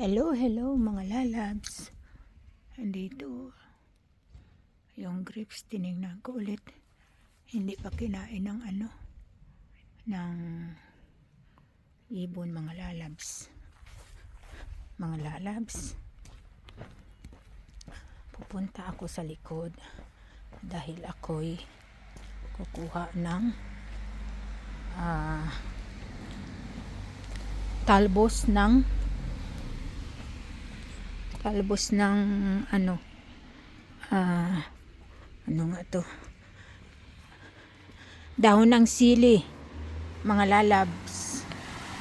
Hello, hello mga lalabs. Andito yung grapes tinignan ko ulit. Hindi pa kinain ng ano ng ibon mga lalabs. Mga lalabs. Pupunta ako sa likod dahil ako'y kukuha ng ah, talbos ng talbos ng ano ah ano nga to? Dahon ng sili mga lalabs.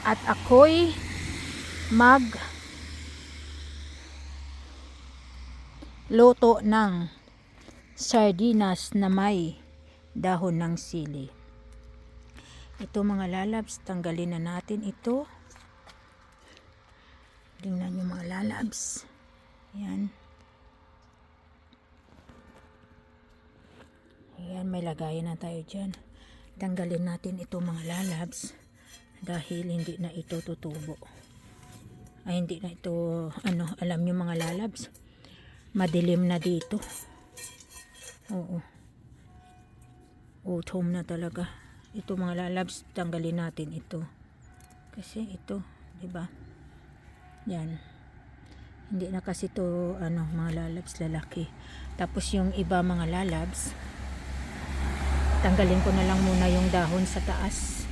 At ako'y mag luto ng sardinas na may dahon ng sili. Ito mga lalabs tanggalin na natin ito. Tingnan nyo mga lalabs Ayan. Ayan, may lagayan na tayo dyan. Tanggalin natin ito mga lalabs dahil hindi na ito tutubo. Ay, hindi na ito, ano, alam nyo mga lalabs, madilim na dito. Oo. Autumn na talaga. Ito mga lalabs, tanggalin natin ito. Kasi ito, di ba? Yan. Hindi na kasi to ano mga lalabs lalaki. Tapos yung iba mga lalabs tanggalin ko na lang muna yung dahon sa taas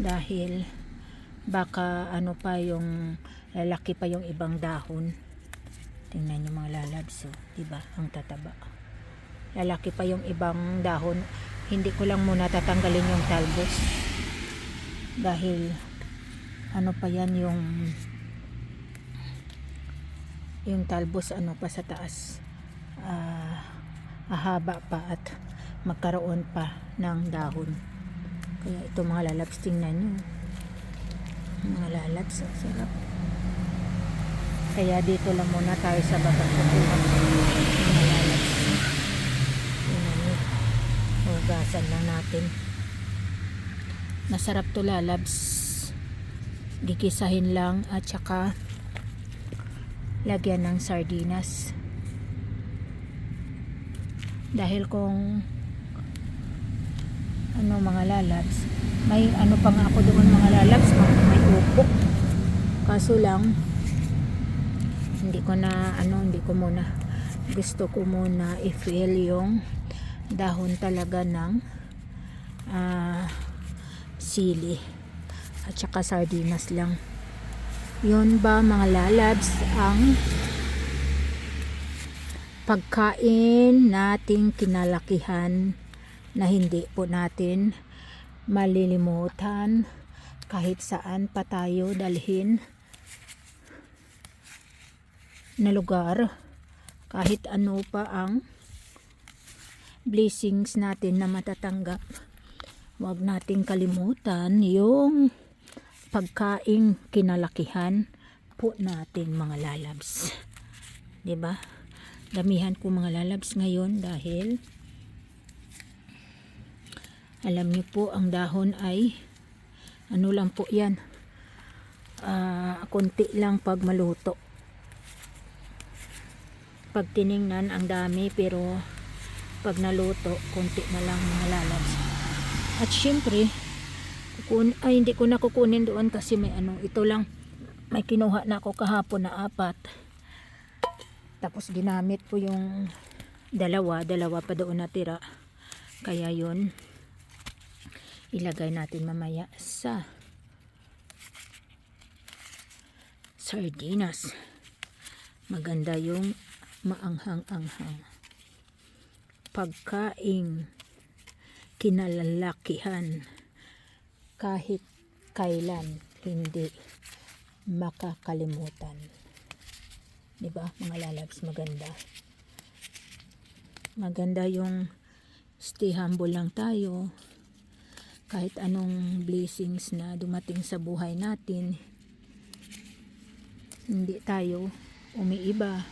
dahil baka ano pa yung lalaki pa yung ibang dahon. Tingnan niyo mga lalabs, oh, 'di ba? Ang tataba. Lalaki pa yung ibang dahon. Hindi ko lang muna tatanggalin yung talbos dahil ano pa yan yung yung talbos ano pa sa taas. Ah ahaba pa at magkaroon pa ng dahon. Kaya ito mga lalabs tingnan nyo. Mga lalabs ang sarap. Kaya dito lang muna tayo sa baba. Kukuha mga lalabs. Lang natin. Masarap to lalabs. Gigisahin lang at saka lagyan ng sardinas. Dahil kung ano mga lalabs may ano pa nga ako doon mga lalabs may, may upo. Kaso lang hindi ko na ano hindi ko muna gusto ko muna i-fill yung dahon talaga ng ah, sili. At saka sardinas lang yun ba mga lalabs ang pagkain nating kinalakihan na hindi po natin malilimutan kahit saan pa tayo dalhin na lugar. Kahit ano pa ang blessings natin na matatanggap. Huwag nating kalimutan yung pagkaing kinalakihan po natin mga lalabs. 'Di ba? Damihan ko mga lalabs ngayon dahil alam niyo po ang dahon ay ano lang po 'yan. Ah, konti lang pag maluto. Pag tiningnan ang dami pero pag naluto, konti na lang mga lalabs. At syempre, kukun ay hindi ko na kukunin doon kasi may ano ito lang. May kinuha na ako kahapon na apat. Tapos ginamit ko yung dalawa dalawa pa doon natira. Kaya yun ilagay natin mamaya sa sardinas. Maganda yung maanghang-anghang. Pagkaing kinalalakihan kahit kailan hindi makakalimutan. 'Di ba? Mga lalabs maganda. Maganda yung stay humble lang tayo. Kahit anong blessings na dumating sa buhay natin, hindi tayo umiiba.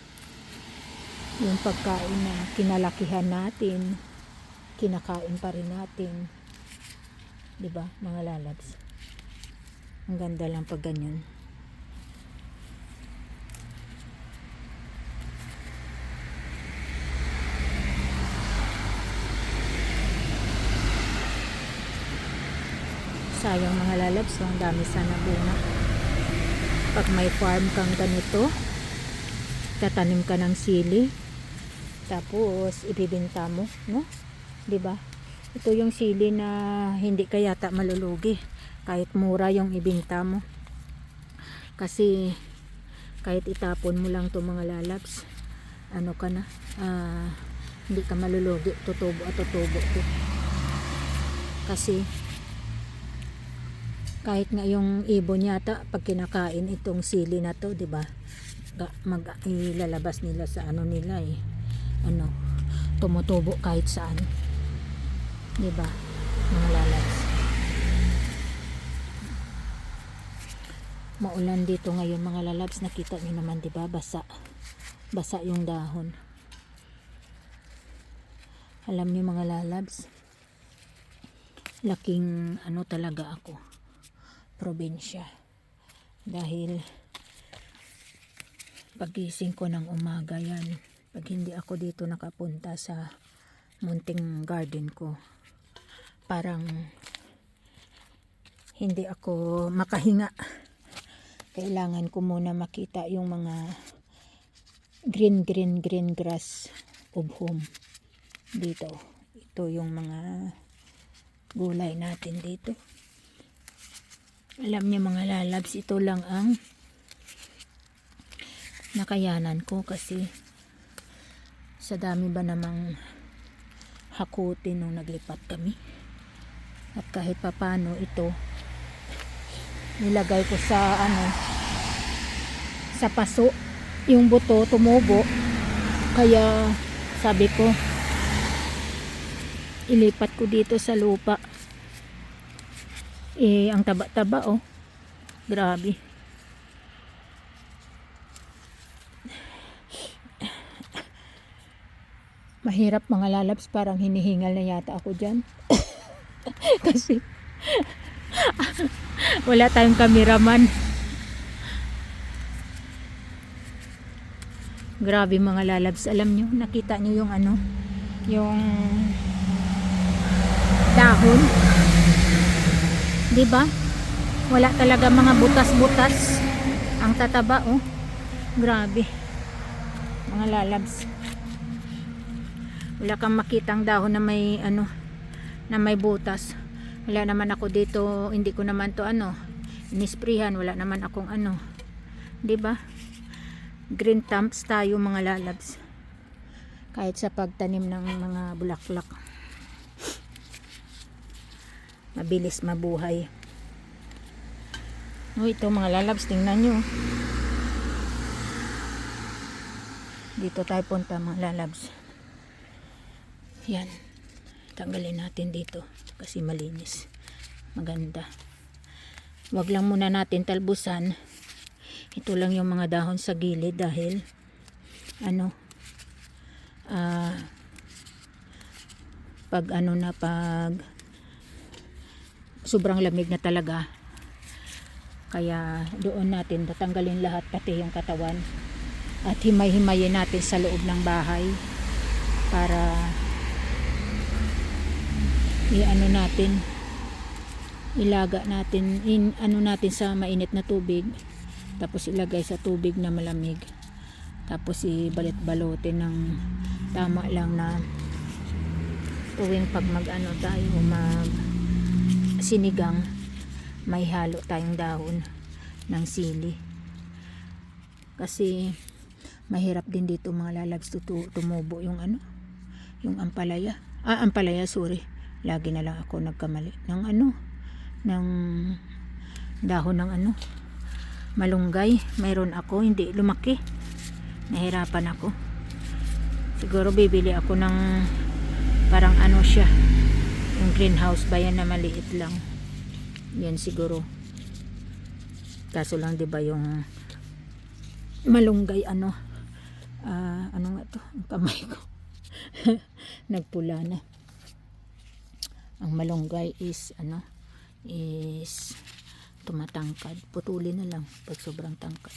Yung pagkain na kinalakihan natin, kinakain pa rin natin. 'Di ba? Mga lalabs. Ang ganda lang pag ganyan. sayang mga lalabs oh. ang dami sana bunga pag may farm kang ganito tatanim ka ng sili tapos ibibinta mo no? 'di ba? Ito yung sili na hindi ka yata malulugi. Kahit mura yung ibinta mo. Kasi, kahit itapon mo lang to mga lalabs, ano ka na, ah, hindi ka malulugi. Tutubo at tutubo to. Kasi, kahit nga yung ibon yata pag kinakain itong sili na to, 'di ba? Mag ilalabas nila sa ano nila eh. Ano, tumutubo kahit saan. 'Di ba? Mga lalabs. Maulan dito ngayon mga lalabs, nakita niyo naman 'di ba? Basa. Basa yung dahon. Alam niyo mga lalabs, laking ano talaga ako probinsya dahil pagising ko ng umaga yan pag hindi ako dito nakapunta sa munting garden ko parang hindi ako makahinga. Kailangan ko muna makita yung mga green green green grass of home dito. Ito yung mga gulay natin dito. Alam niyo mga lalabs, ito lang ang nakayanan ko kasi sa dami ba namang hakutin nung naglipat kami. At kahit papano ito, nilagay ko sa ano, sa paso, yung buto tumubo. Kaya sabi ko, ilipat ko dito sa lupa. Eh, ang taba-taba oh. Grabe. Mahirap mga lalabs, parang hinihingal na yata ako dyan. Kasi wala tayong kameraman. Grabe mga lalabs. Alam nyo, nakita nyo yung ano, yung dahon. 'Di ba? Wala talaga mga butas-butas. Ang tataba oh. Grabe. Mga lalabs. Wala kang makitang dahon na may ano na may butas. Wala naman ako dito, hindi ko naman to ano, inisprihan, wala naman akong ano. 'Di ba? Green thumbs tayo mga lalabs. Kahit sa pagtanim ng mga bulaklak mabilis mabuhay oh ito mga lalabs tingnan nyo dito tayo punta mga lalabs yan tanggalin natin dito kasi malinis. Maganda. Wag lang muna natin talbusan. Ito lang yung mga dahon sa gilid dahil ano ah pag ano na pag sobrang lamig na talaga. Kaya doon natin tatanggalin lahat pati yung katawan. At himay-himayin natin sa loob ng bahay para i-ano natin. Ilaga natin in, ano natin sa mainit na tubig. Tapos ilagay sa tubig na malamig. Tapos ibalit-balotin ng tama lang na tuwing pag mag ano tayo mag sinigang may halo tayong dahon ng sili. Kasi mahirap din dito mga lalabs tutu- tumubo yung ano yung ampalaya. Ah ampalaya sorry lagi na lang ako nagkamali ng ano ng dahon ng ano malunggay. Mayroon ako hindi lumaki. Nahirapan ako. Siguro bibili ako ng parang ano siya yung greenhouse. Ba yan na maliit lang. Yan siguro. Kaso lang 'di ba yung malunggay ano ah, ano nga to? Kamay ko. Nagpula na ang malunggay is ano is tumatangkad putulin na lang pag sobrang tangkad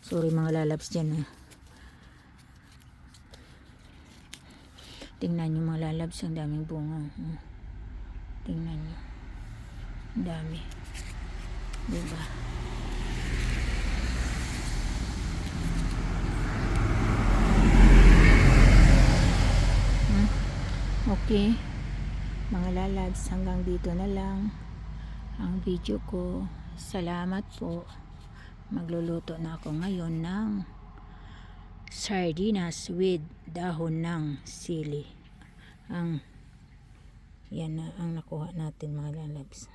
sorry mga lalabs dyan ha tingnan nyo mga lalabs ang daming bunga Hmm. tingnan nyo Ang dami. Diba? Okay. Mga lalabs, hanggang dito na lang ang video ko. Salamat po. Magluluto na ako ngayon ng sardinas with dahon ng sili. Ang yan na ang nakuha natin mga lalabs.